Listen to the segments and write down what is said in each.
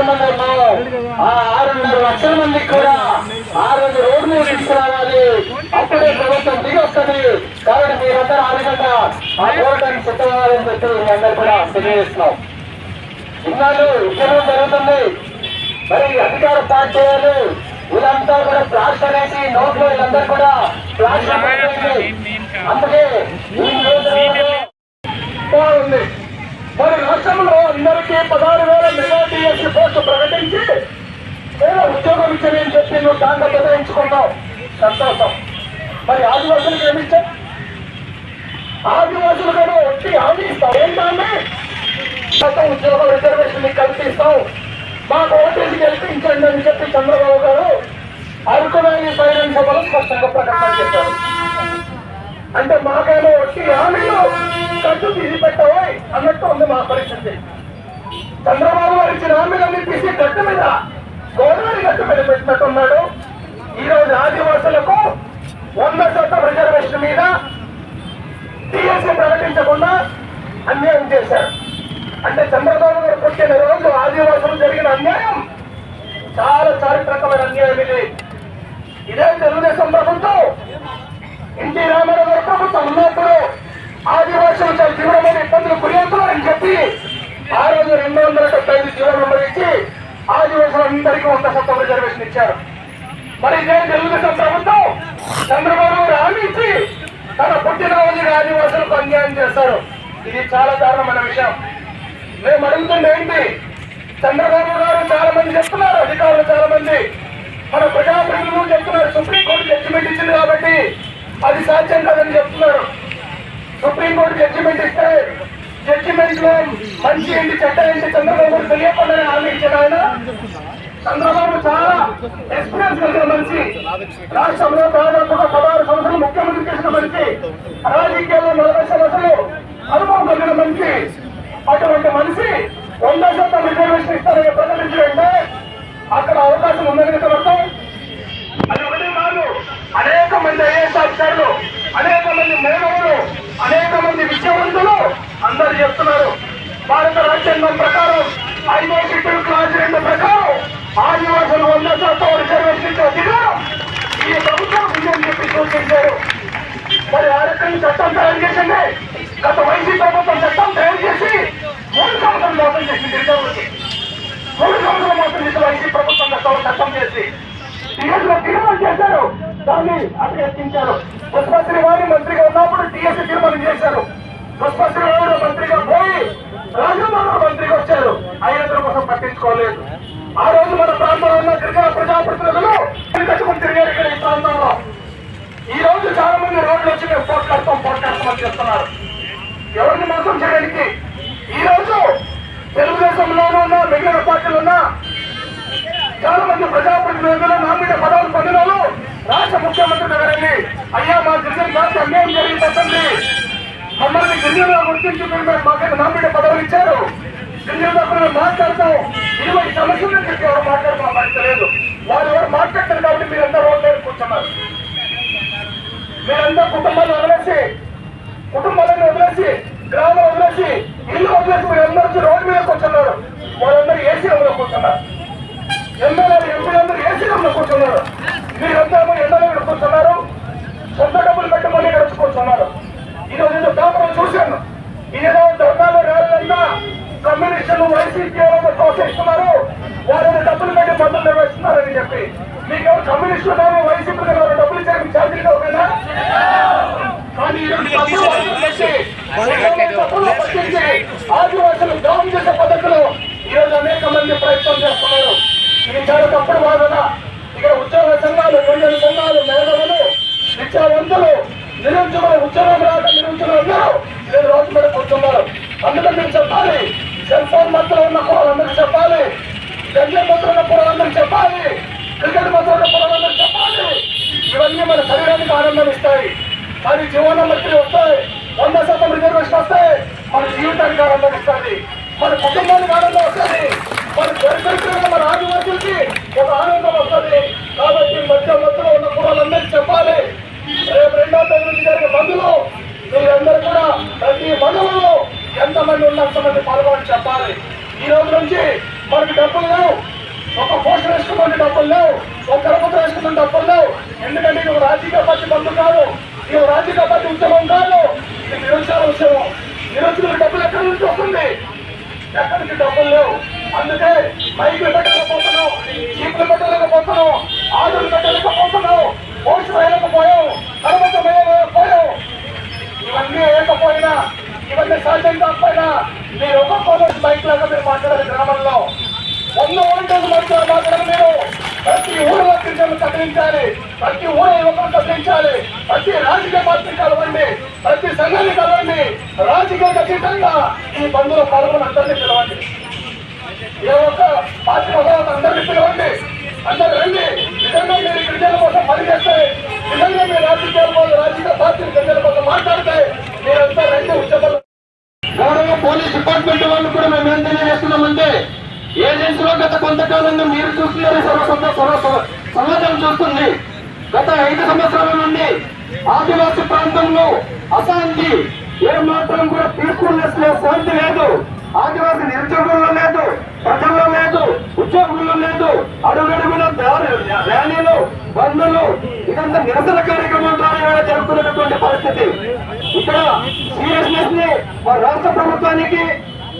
ఉన్నాం ఆ ఆరున్నర లక్షల మందికి కూడా ఆ రోజు రోడ్డు మీద తీసుకురావాలి. అప్పుడే ప్రభుత్వం దిగి వస్తుంది. కాబట్టి మీరందరూ ఆ విధంగా ఆ పోరాటానికి సిద్ధమవ్వాలని చెప్పి మీ అందరూ కూడా తెలియజేస్తున్నాం. ఇన్నాళ్ళు ఉద్యమం జరుగుతుంది. మరి అధికార పార్టీ వాళ్ళు వీళ్ళంతా కూడా ఫ్లాష్ అనేసి నోట్లో వీళ్ళందరూ కూడా ఫ్లాష్ అందుకే ఈ మరి రాష్ట్రంలో అందరికీ పదహారు వేల మెగా డిఎస్సీ పోస్టు ప్రకటించి ఏదో ఉద్యోగం ఇచ్చని చెప్పి నువ్వు దాంట్లో బదలించుకున్నావు సంతోషం. మరి ఆదివాసులకు ఏమిచ్చా ఆదివాసులు కూడా వచ్చి హామీ ఇస్తావు. ఏంటంటే గత ఉద్యోగ రిజర్వేషన్ కల్పిస్తాం. మాకు ఓటీసీ గెలిపించండి అని చెప్పి చంద్రబాబు గారు అరకునాయి బహిరంగ సభలో స్పష్టంగా ప్రకటన చేశారు. అంటే మాకేమో వచ్చి హామీలు ఖర్చు తీసి పెట్టవో అన్నట్టు ఉంది మా పరిస్థితి. చంద్రబాబు గారు ఇచ్చిన హామీలన్నీ తీసి గట్టు మీద గోదావరి గట్టు మీద పెట్టినట్టున్నాడు. ఈ రోజు ఆదివాసులకు వంద శాతం రిజర్వేషన్ మీద టీఎస్సీ ప్రకటించకుండా అన్యాయం చేశారు. అంటే చంద్రబాబు గారు పుట్టిన రోజు ఆదివాసులు జరిగిన అన్యాయం చాలా చారిత్రకమైన అన్యాయం ఇది. ఇదే తెలుగుదేశం ప్రభుత్వం ఎన్టీ రామారావు గారి ప్రభుత్వం ఉన్నప్పుడు ఆదివాసులు చాలా తీవ్రమైన ఇబ్బందులు గురవుతున్నారని చెప్పి ఆ రోజు రెండు వందల డెబ్బై ఐదు జీవో నెంబర్ ఇచ్చి అందరికీ వంద శాతం రిజర్వేషన్ ఇచ్చారు. మరి ఇదే తెలుగుదేశం ప్రభుత్వం చంద్రబాబు గారు హామీ ఇచ్చి తన పుట్టినరోజు ఆదివాసులకు అన్యాయం చేస్తారు ఇది చాలా దారుణమైన విషయం. మేము అడుగుతుంది ఏంటి? చంద్రబాబు గారు చాలా మంది చెప్తున్నారు అధికారులు చాలా మంది మన ప్రజాప్రతినిధులు చెప్తున్నారు సుప్రీంకోర్టు జడ్జిమెంట్ ఇచ్చింది కాబట్టి అది సాధ్యం కాదని చెప్తున్నారు. సుప్రీంకోర్టు జడ్జిమెంట్ ఇస్తే జడ్జిమెంట్లో మంచి ఏంటి చెడ్డ ఏంటి చంద్రబాబు గారు తెలియకుండా హామీ ఇచ్చిన ఆయన. చంద్రబాబు చాలా ఎక్స్పీరియన్స్ కలిగిన మనిషి. రాష్ట్రంలో దాదాపుగా పదహారు సంవత్సరాలు ముఖ్యమంత్రి చేసిన మనిషి. రాజకీయాల్లో నలభై సంవత్సరాలు అనుభవం కలిగిన మనిషి అటువంటి మనిషి వంద శాతం రిజర్వేషన్ ఇస్తారని ప్రకటించారంటే అక్కడ అవకాశం ఉందని అర్థం అది ఒకటే కాదు అనేక మంది ఐఏఎస్ అధికారులు అనేక మంది మేధావులు అనేక మంది విద్యావంతులు అందరు చెప్తున్నారు భారత రాజ్యాంగం ప్రకారం ఐదో షెడ్యూల్ క్లాస్ రెండు ప్రకారం ఆదివాసులు వంద శాతం రిజర్వేషన్ ఇచ్చే ఈ ప్రభుత్వం విజయం చెప్పి సూచించారు. మరి ఆ రకంగా చట్టం తయారు చేసింది. గత వైసీపీ ప్రభుత్వం చట్టం తయారు చేసి మూడు సంవత్సరం మోసం చేసింది రిజర్వులకి మూడు సంవత్సరం మోసం చేసి వైసీపీ ప్రభుత్వం గతంలో చట్టం చేసి టీఎస్లో తీర్మానం చేశారు. దాన్ని అభ్యర్థించారు పుష్పశ్రీ వారి మంత్రిగా ఉన్నప్పుడు టీఎస్ తీర్మానం చేశారు. పుష్పశ్రీ వారు మంత్రిగా పోయి రాజమోహన్ మంత్రిగా వచ్చారు. ఆయన కోసం పట్టించుకోలేదు ఆ రోజు మన ప్రాంతంలో ఉన్న గిరిజన ప్రజాప్రతినిధులు కట్టుకుని తిరిగారు ఇక్కడ ఈ ప్రాంతంలో ఈ రోజు చాలా మంది రోడ్లు వచ్చి మేము అమలు చేస్తున్నారు. ఎవరిని మోసం చేయడానికి ఈరోజు తెలుగుదేశంలోనూ ఉన్న మిగిలిన పార్టీలు ఉన్నా చాలా మంది ప్రజాప్రతినిధులు నామిన పదవులు పొందినారు రాష్ట్ర ముఖ్యమంత్రి దగ్గరండి అయ్యా మా గిరిజన జాతి అన్యాయం జరిగిపోతుంది. మమ్మల్ని గిరిజనులు గుర్తించి మీరు మేము మాకు నామిన పదవులు ఇచ్చారు. గిరిజన మేము మాట్లాడతాం. ఇరవై సమస్యల గురించి ఎవరు మాట్లాడతాం మాకు తెలియదు వారు ఎవరు మాట్లాడతారు కాబట్టి మీరందరూ రోడ్డు కూర్చున్నారు. మీరంతా కుటుంబాలు వదిలేసి కుటుంబాలను వదిలేసి గ్రామం వదిలేసి ఇల్లు వదిలేసి మీరు వచ్చి రోడ్డు మీద కూర్చున్నారు. వాళ్ళందరూ ఏసీ రూమ్లో కూర్చున్నారు. ఎమ్మెల్యేలు ఎంపీలందరూ ఏసీ రూమ్లో కూర్చున్నారు. మీరంతా ఎండలో ఇక్కడ కూర్చున్నారు. సొంత డబ్బులు పెట్టమని ఇక్కడ వచ్చి కూర్చున్నారు. ఈ ఏదో పేపర్ చూశాను. ఇదేదో ధర్నాలు ర్యాలీలంతా కమ్యూనిస్టులు వైసీపీ వాళ్ళు ప్రోత్సహిస్తున్నారు వాళ్ళని డబ్బులు పెట్టి పనులు నిర్వహిస్తున్నారని చెప్పి. మీకు కమ్యూనిస్టులు కానీ వైసీపీ డబ్బులు ఇచ్చారు మీకు ఛార్జీగా ఆదివాసులు దౌర్యం చేసే పద్ధతిలో ఈ రోజు అనేక మంది ప్రయత్నం చేస్తున్నారు ఇది చాలా తప్పుడు వాదన ఇక్కడ ఉద్యోగ సంఘాలు కొంచెం సంఘాలు మేధవులు విద్యావంతులు నిరుద్యోగులు ఉద్యోగం రాక నిరుద్యోగులు ఉన్నారు నేను రోజు మీద కూర్చున్నారు అందుకని మీరు చెప్పాలి. సెల్ ఫోన్ మధ్యలో ఉన్న కురాలందరికీ చెప్పాలి గంజా మధ్య ఉన్న కురాలందరికీ చెప్పాలి క్రికెట్ మధ్య ఉన్న కురాలందరికీ చెప్పాలి ఇవన్నీ మన శరీరానికి ఆనందం ఇస్తాయి అది జీవన మంత్రి వస్తాయి. వంద శాతం రిజర్వేషన్ వస్తాయి మన జీవితానికి ఆనందం ఇస్తుంది. మన కుటుంబానికి ఆనందం వస్తుంది. మన దరిద్రంగా మన ఆదివాసులకి ఒక ఆనందం వస్తుంది. కాబట్టి మధ్య మధ్యలో ఉన్న కులాలందరికీ చెప్పాలి. రేపు రెండో తరగతి జరిగే బంధులో మీరందరూ కూడా ప్రతి మండలంలో ఎంతమంది ఉన్న అంతమంది పాల్గొని చెప్పాలి. ఈ రోజు నుంచి మనకి డబ్బులు లేవు. వేసుకున్న డబ్బులు లేవు. ఒక కడపతో వేసుకున్న డబ్బులు లేవు. ఎందుకంటే ఇది ఒక రాజకీయ పార్టీ బంధు కాదు. ఇది రాజకీయ పార్టీ ఉద్యమం కాదు. ఇది నిరుద్యోగ ఉద్యమం. నిరుద్యోగ డబ్బులు ఎక్కడి నుంచి వస్తుంది ఎక్కడికి డబ్బులు లేవు. అందుకే మైకులు పెట్టలేకపోతున్నాం. చీపులు పెట్టలేకపోతున్నాం. ఆదులు పెట్టలేకపోతున్నాం. పోషణ వేయలేకపోయాం. తర్వాత వేయలేకపోయాం ఇవన్నీ వేయకపోయినా ఇవన్నీ సాధ్యం కాకపోయినా మీరు ఒక్కొక్కరు బైక్ లాగా మీరు మాట్లాడారు గ్రామంలో. వంద ఓల్టేజ్ మధ్య మాట్లాడారు మీరు. ప్రతి ఊరిలో క్రికెట్ తగ్గించాలి ప్రతి ఊరు యువకులు కదిలించాలి ప్రతి రాజకీయ పార్టీ కలవండి. ప్రతి సంఘాన్ని కలవండి. రాజకీయ ఖచ్చితంగా ఈ బంధువుల పాల్గొని అందరినీ పిలవండి. ఏ ఒక్క పార్టీ మొదలు అందరినీ పిలవండి. అందరు రండి. నిజంగా మీరు గిరిజన కోసం పనిచేస్తే నిజంగా మీరు రాజకీయాల కోసం రాజకీయ పార్టీలు గిరిజన కోసం మాట్లాడితే మీరంతా రండి ఉద్యమాలు గౌరవ పోలీస్ డిపార్ట్మెంట్ వాళ్ళు కూడా మేము ఏం తెలియజేస్తున్నామంటే ఏజెన్సీలో గత కొంతకాలంగా మీరు చూస్తున్నారు సర్వ సమాజం చూస్తుంది. గత ఐదు సంవత్సరాల నుండి ఆదివాసీ ప్రాంతంలో అశాంతి ఏ మాత్రం కూడా పీస్ఫుల్నెస్ శాంతి లేదు. ఆదివాసీ నిరుద్యోగుల్లో లేదు ప్రజల్లో లేదు ఉద్యోగుల్లో లేదు. అడుగడుగున ర్యాలీలు బంధులు ఇదంతా నిరసన కార్యక్రమం ద్వారా జరుగుతున్నటువంటి పరిస్థితి. ఇక్కడ సీరియస్నెస్ని రాష్ట్ర ప్రభుత్వానికి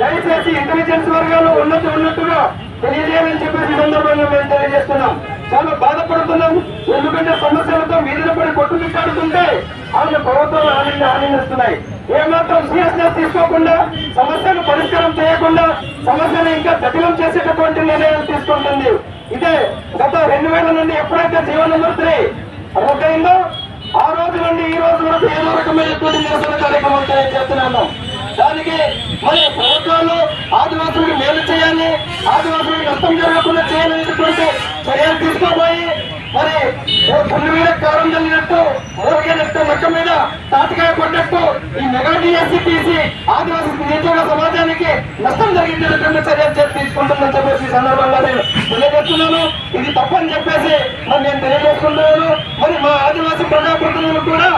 దయచేసి ఇంటెలిజెన్స్ వర్గాలు ఉన్నట్టు ఉన్నట్టుగా తెలియజేయాలని చెప్పేసి సందర్భంగా మేము తెలియజేస్తున్నాం. చాలా బాధపడుతున్నాం ఎందుకంటే సమస్యలతో వీధిన పడి కొట్టుమిట్టాడుతుంటే ఆయన ప్రభుత్వాలు ఆనంద ఆనందిస్తున్నాయి. ఏమాత్రం సీరియస్నెస్ తీసుకోకుండా సమస్యను పరిష్కారం చేయకుండా సమస్యను ఇంకా జటిలం చేసేటటువంటి నిర్ణయాలు తీసుకుంటుంది. ఇదే గత రెండు వేల నుండి ఎప్పుడైతే జీవన రద్దయిందో ఆ రోజు నుండి ఈ రోజు వరకు ఏదో రకమైనటువంటి నిరసన కార్యక్రమం చేస్తున్నాము. దానికి మరి ప్రభుత్వాలు ఆదివాసులకు మేలు చేయాలి ఆదివాసులకు నష్టం జరగకుండా చేయాలనేటువంటి చర్యలు తీసుకోబోయి మరి పుల్లి మీద కారం చల్లినట్టు ఊరికినట్టు మొక్క మీద తాతకాయ పడ్డట్టు ఈ మెగా డిఎస్సి తీసి ఆదివాసీ నిరుద్యోగ సమాజానికి నష్టం జరిగించేటటువంటి చర్యలు చే- తీసుకుంటుందని చెప్పేసి ఈ సందర్భంగా నేను తెలియజేస్తున్నాను. ఇది తప్పని చెప్పేసి మరి నేను తెలియజేస్తున్నాను మరి మా ఆదివాసీ ప్రజాప్రతినిధులు కూడా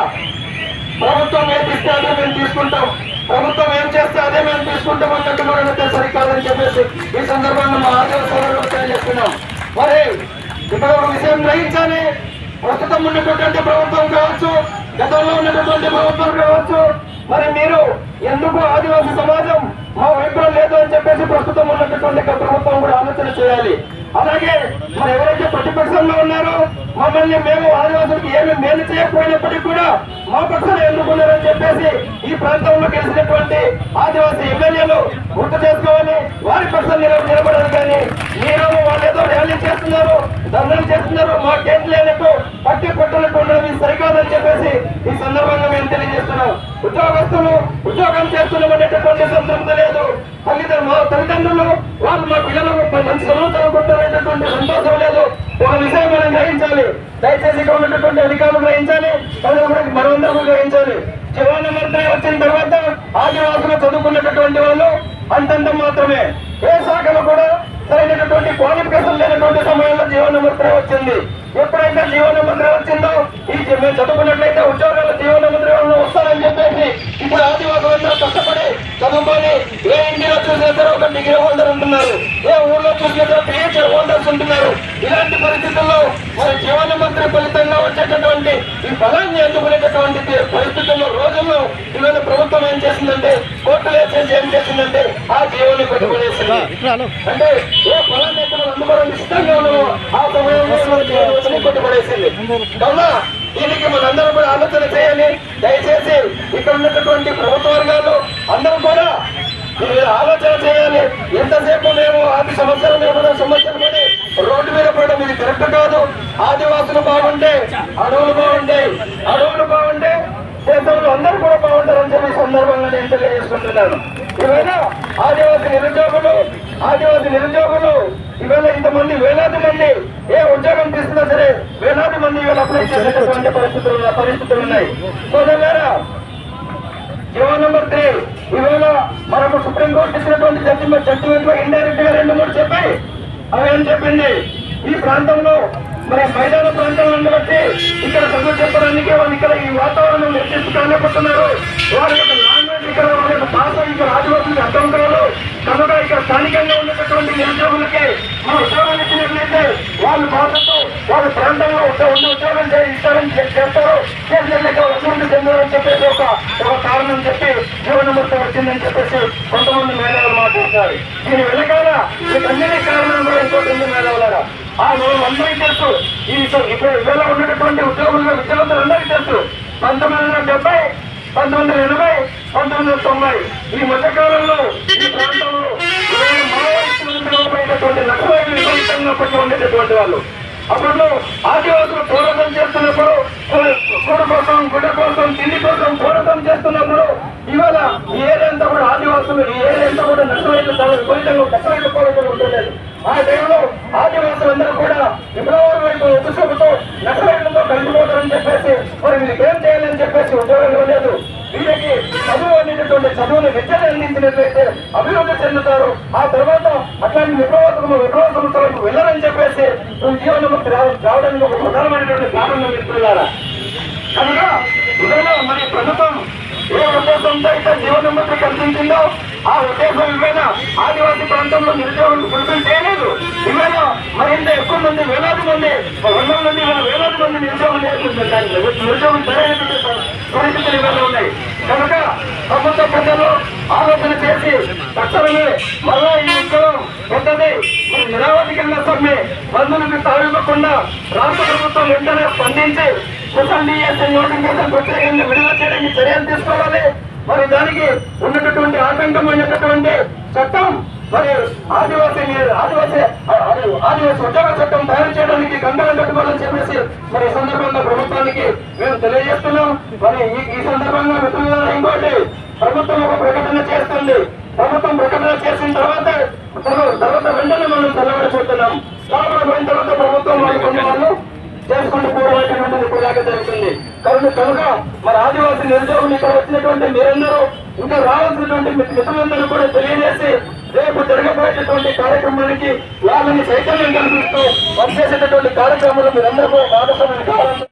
ప్రభుత్వం ఏం ఇస్తే అదే మేము తీసుకుంటాం. ప్రభుత్వం ఏం చేస్తే అదే మేము తీసుకుంటాం అన్నట్టు కూడా అయితే సరికాదని చెప్పేసి ఈ సందర్భంగా మా ఆదివాసీ సోదరులకు తెలియజేస్తున్నాం మరి ఇక్కడ ఒక విషయం గ్రహించాలి. ప్రస్తుతం ఉన్నటువంటి ప్రభుత్వం కావచ్చు గతంలో ఉన్నటువంటి ప్రభుత్వం కావచ్చు మరి మీరు ఎందుకు ఆదివాసీ సమాజం మా వైపులో లేదు అని చెప్పేసి ప్రస్తుతం ఉన్నటువంటి ప్రభుత్వం కూడా ఆలోచన చేయాలి. అలాగే మరి ఎవరైతే ప్రతిపక్షంలో ఉన్నారో మమ్మల్ని మేము ఆదివాసులకు ఏమి మేలు చేయకపోయినప్పటికీ కూడా మా పక్షాలు ఎన్నుకున్నారని చెప్పేసి ఈ ప్రాంతంలో గెలిచినటువంటి ఆదివాసీ ఎమ్మెల్యేలు గుర్తు చేసుకోవాలి. వారి పక్షం నిల నిలబడాలి కానీ మీరు వాళ్ళు ఏదో ర్యాలీ చేస్తున్నారు ధర్నాలు చేస్తున్నారు మా కేసు లేనట్టు పట్టి పట్టులకు ఉన్నది సరికాదని చెప్పేసి ఈ సందర్భంగా మేము తెలియజేస్తున్నాం. ఉద్యోగస్తులు ఉద్యోగం చేస్తున్నాం అనేటటువంటి సంతృప్తి లేదు. తల్లిదండ్రులు మా తల్లిదండ్రులు వాళ్ళు మా పిల్లలకు మంచి చదువుతారు కొట్టాలనేటటువంటి సంతోషం లేదు. ఒక విషయం మనం గ్రహించాలి. దయచేసి ఇక్కడ ఉన్నటువంటి అధికారులు గ్రహించాలి. ప్రజలు కూడా మనమందరం గ్రహించాలి. జవాన్ మంత్రి వచ్చిన తర్వాత ఆదివాసులు చదువుకున్నటువంటి వాళ్ళు అంతంత మాత్రమే. ఏ శాఖలో కూడా సరైనటువంటి క్వాలిఫికేషన్ లేనటువంటి సమయంలో జీవన మంత్రి వచ్చింది. ఎప్పుడైతే జీవన మంత్రి వచ్చిందో ఈ మేము చదువుకున్నట్లయితే ఉద్యోగాల జీవన మంత్రి వస్తారని చెప్పేసి ఇప్పుడు ఆదివాసులందరూ కష్టపడి చదువుకొని ఏ ఇంటిలో చూసినా ఒక డిగ్రీ హోల్డర్ ఉంటున్నారు ఏ ఊర్లో చూసినా పిహెచ్ హోల్డర్స్ ఉంటున్నారు ఇలాంటి పరిస్థితుల్లో మరి ఫలితంగా వచ్చేటటువంటి ఈ బలాన్ని అందుకునేటటువంటి పరిస్థితుల్లో రోజుల్లో ఇవాళ ప్రభుత్వం ఏం చేసిందంటే కోర్టులు వేసేసి ఏం చేసిందంటే ఆ జీవోని పెట్టుకునేసింది. అంటే ఏ ఫలాన్ని అయితే మనం అందుకోవడానికి సిద్ధంగా ఉన్నామో ఆ సమయంలో మన జీవనోత్సవం కొట్టుబడేసింది కావున దీనికి మనందరం కూడా ఆలోచన చేయాలి. దయచేసి ఇక్కడ ఉన్నటువంటి ప్రభుత్వ వర్గాలు అందరూ కూడా ఆలోచన చేయాలి. ఎంతసేపు మేము ఆది సమస్యలు మేము సమస్యలు రోడ్డు మీద పడడం ఇది కరెక్ట్ కాదు. ఆదివాసులు బాగుంటే అడవులు బాగుంటాయి అడవులు బాగుంటే దేశంలో అందరూ కూడా బాగుంటారని చెప్పి సందర్భంగా నేను తెలియజేసుకుంటున్నాను. ఈవేళ ఆదివాసి నిరుద్యోగులు ఆదివాసి నిరుద్యోగులు ఈవేళ ఇంతమంది వేలాది మంది ఏ ఉద్యోగం తీసుకున్నా సరే వేలాది మంది ఈవేళ అప్లై చేసేటటువంటి పరిస్థితులు ఉన్న- పరిస్థితులు ఉన్నాయి. సోదరులారా జీవో నెంబర్ త్రీ ఈవేళ మనకు సుప్రీంకోర్టు ఇచ్చినటువంటి జడ్జిమెంట్ జడ్జిమెంట్లో ఇండైరెక్ట్గా రెండు మూడు చెప్పాయి. అవి అని చెప్పింది. ఈ ప్రాంతంలో మరి మైదాన ప్రాంతాలను బట్టి ఇక్కడ చదువు చెప్పడానికి వాళ్ళు ఇక్కడ ఈ వాతావరణం నిర్దిష్టపడుతున్నారు వారి యొక్క లాంగ్వేజ్ ఇక్కడ వాళ్ళకి భాష ఇక్కడ ఆదివాసులకు అర్థం కాదు. కనుక ఇక్కడ స్థానికంగా ఉన్నటువంటి నిరుద్యోగులకి మనం ఉద్యోగాలు ఇచ్చినట్లయితే వాళ్ళు భాషతో వాళ్ళ ప్రాంతంలో ఉండే ఉద్యోగం చే- ఇస్తారని చేస్తారు అభివృద్ధి చెందారని చెప్పేసి ఒక ఒక కారణం చెప్పి జీవనమూర్తి వచ్చిందని చెప్పేసి కొంతమంది మేధావులు మాట్లాడతారు దీని వెనకాల వీటన్నిటి కారణం ఇంకోటి ఉంది మేధావులారా. ఆ మనం అందరికీ తెలుసు. ఈ ఇప్పుడు ఇవాళ ఉన్నటువంటి ఉద్యోగులు విద్యార్థులందరికీ తెలుసు. పంతొమ్మిది వందల డెబ్బై పంతొమ్మిది వందల ఎనభై పంతొమ్మిది వందల తొంభై. ఈ మధ్య కాలంలో ఈ ప్రాంతంలో ఇరవై మావోయిస్టులు నక్సలైట్లు విపరీతంగా ఉండేటటువంటి వాళ్ళు. అప్పుడు ఆదివాసులు పోరాటం చేస్తున్నప్పుడు కూడ కోసం గుడ్డ కోసం తిండి కోసం పోరాటం చేస్తున్నప్పుడు ఇవాళ ఈ ఏరియా కూడా ఆదివాసులు ఈ ఏరియా కూడా నష్టమైన చాలా విపరీతంగా కష్టమైన పోరాటం ఉంటున్నారు ఆ టైంలో ఆదివాసులు కూడా ఫిబ్రవరి వైపు ఉత్సవంతో నక్సలైట్లతో కలిసిపోతారని చెప్పేసి మరి వీళ్ళకి ఏం చేయాలని చెప్పేసి ఉద్యోగం ఇవ్వలేదు వీళ్ళకి చదువు అనేటటువంటి చదువుని విద్యను అందించినట్లయితే అభివృద్ధి చెందుతారు ఆ తర్వాత అట్లాంటి విప్లవాత్మక విప్లవ సంస్థలకు వెళ్ళరని చెప్పేసి జీవనముక్తి రావడానికి ఒక ప్రధానమైనటువంటి కారణం మిత్రులారా కనుక ఇవాళ మరి ప్రభుత్వం ఏ ఉద్దేశంతో అయితే జీవనముక్తి కల్పించిందో ఆ ఉద్దేశం ఇవాళ ఆదివాసీ ప్రాంతంలో నిరుద్యోగులు ఫుల్ఫిల్ చేయలేదు. ఇవాళ మరింత ఎక్కువ మంది వేలాది మంది వందల మంది వేలాది మంది నిరుద్యోగులు నేర్చుకుంటున్నారు నిరుద్యోగులు సరైనటువంటి పరిస్థితులు ఇవాళ ఉన్నాయి. కనుక ప్రభుత్వ ప్రజలు ఆలోచన చేసి తక్షణమే మరో ఈ ఉద్యోగం ఉంటుంది. మరి కింద సమ్మె బంధువులకు తావివ్వకుండా రాష్ట్ర ప్రభుత్వం వెంటనే స్పందించి స్పెషల్ డిఎస్ఎన్ ప్రత్యేకంగా విడుదల చేయడానికి చర్యలు తీసుకోవాలి. మరి దానికి ఉన్నటువంటి ఆటంకమైనటువంటి చట్టం మరి ఆదివాసీ ఆదివాసీ ఆదివాసీ ఉద్యోగ చట్టం తయారు చేయడానికి గంటలు కట్టుకోవాలని చెప్పేసి మరి సందర్భంగా ప్రభుత్వానికి మేము తెలియజేస్తున్నాం. మరి ఈ సందర్భంగా మిత్రులు ఇంకోటి ప్రభుత్వం ఒక ప్రకటన చేస్తుంది. ప్రభుత్వం ప్రకటన చేసిన తర్వాత తర్వాత వెంటనే మనం తెల్లబడిపోతున్నాం పోయిన తర్వాత ప్రభుత్వం వాళ్ళు కొన్ని వాళ్ళు చేసుకుంటూ పోవటటువంటిది ఇప్పుడు దాకా జరుగుతుంది. కాబట్టి కనుక మరి ఆదివాసీ నిరుద్యోగులు ఇక్కడ వచ్చినటువంటి మీరందరూ ఇంకా రావాల్సినటువంటి మిత్రులందరూ కూడా తెలియజేసి రేపు జరగబోయేటటువంటి కార్యక్రమానికి వాళ్ళని చైతన్యం కల్పిస్తూ పనిచేసేటటువంటి కార్యక్రమాలు మీరందరూ కూడా భాగస్వామ్యం కావాలని